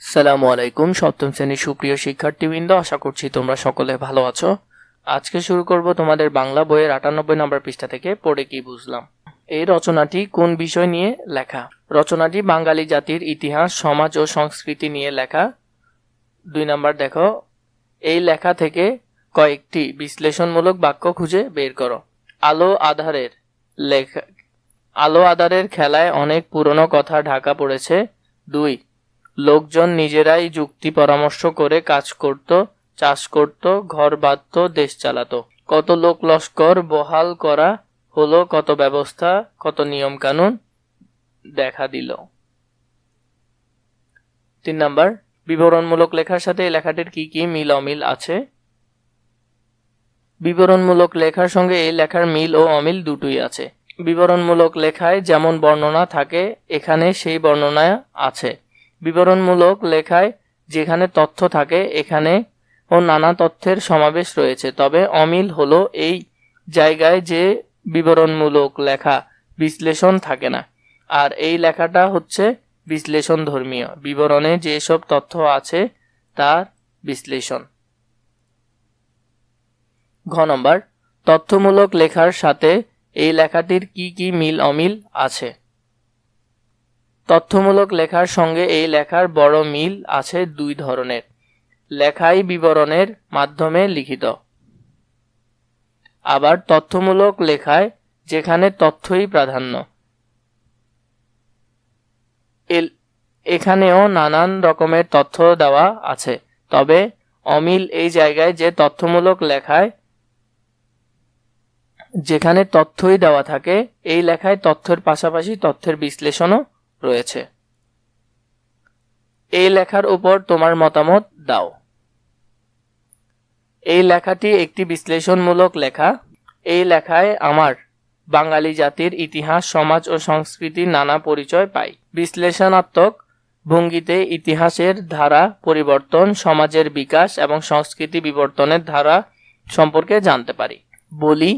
সালামু আলাইকুম, সপ্তম শ্রেণির সুপ্রিয় শিক্ষার্থীবৃন্দ, আশা করছি তোমরা সকলে ভালো আছো। আজকে শুরু করব তোমাদের বাংলা বইয়ের আটানব্বই নম্বর পৃষ্ঠা থেকে, পড়ে কি বুঝলাম। এই রচনাটি কোন বিষয় নিয়ে লেখা? রচনাটি বাঙালি জাতির ইতিহাস, সমাজ ও সংস্কৃতি নিয়ে লেখা। দুই নাম্বার দেখো, এই লেখা থেকে কয়েকটি বিশ্লেষণমূলক বাক্য খুঁজে বের করো। আলো আধারের লেখা আলো আধারের খেলায় অনেক পুরনো কথা ঢাকা পড়েছে। দুই লোকজন নিজেরাই যুক্তি পরামর্শ করে কাজ করত, চাষ করত, ঘর বাঁধত, দেশ চালাতো। কত লোক লস্কর, বহাল করা হলো, কত ব্যবস্থা, কত নিয়ম কানুন দেখা দিল। তিন নাম্বার, বিবরণমূলক লেখার সাথে এই লেখাটির কি কি মিল অমিল আছে? বিবরণমূলক লেখার সঙ্গে এই লেখার মিল ও অমিল দুটোই আছে। বিবরণমূলক লেখায় যেমন বর্ণনা থাকে, এখানে সেই বর্ণনা আছে। বিবরণমূলক লেখায় যেখানে তথ্য থাকে, এখানে ও নানা তথ্যের সমাবেশ রয়েছে। তবে অমিল হলো এই জায়গায় যে বিবরণমূলক লেখা বিশ্লেষণ থাকে না। আর এই লেখাটা হচ্ছে বিশ্লেষণ ধর্মীয় বিবরণে যেসব তথ্য আছে, তার বিশ্লেষণ। ঘ নম্বর, তথ্যমূলক লেখার সাথে এই লেখাটির কি কি মিল অমিল আছে? তথ্যমূলক লেখার সঙ্গে এই লেখার বড় মিল আছে দুই ধরনের। লেখাই বিবরণের মাধ্যমে লিখিত। আবার তথ্যমূলক লেখায় যেখানে তথ্যই প্রাধান্য। এখানেও নানান রকমের তথ্য দেওয়া আছে, তবে অমিল এই জায়গায় যে তথ্যমূলক লেখায় যেখানে তথ্যই দেওয়া থাকে, এই লেখায় তথ্যের পাশাপাশি তথ্যের বিশ্লেষণও রয়েছে। এই লেখার উপর তোমার মতামত দাও। এই লেখাটি একটি বিশ্লেষণমূলক লেখা। এই লেখায় আমার বাঙালি জাতির ইতিহাস, সমাজ ও সংস্কৃতির নানা পরিচয় পাই। বিশ্লেষণাত্মক ভঙ্গিতে ইতিহাসের ধারা পরিবর্তন, সমাজের বিকাশ এবং সংস্কৃতি বিবর্তনের ধারা সম্পর্কে জানতে পারি। বলি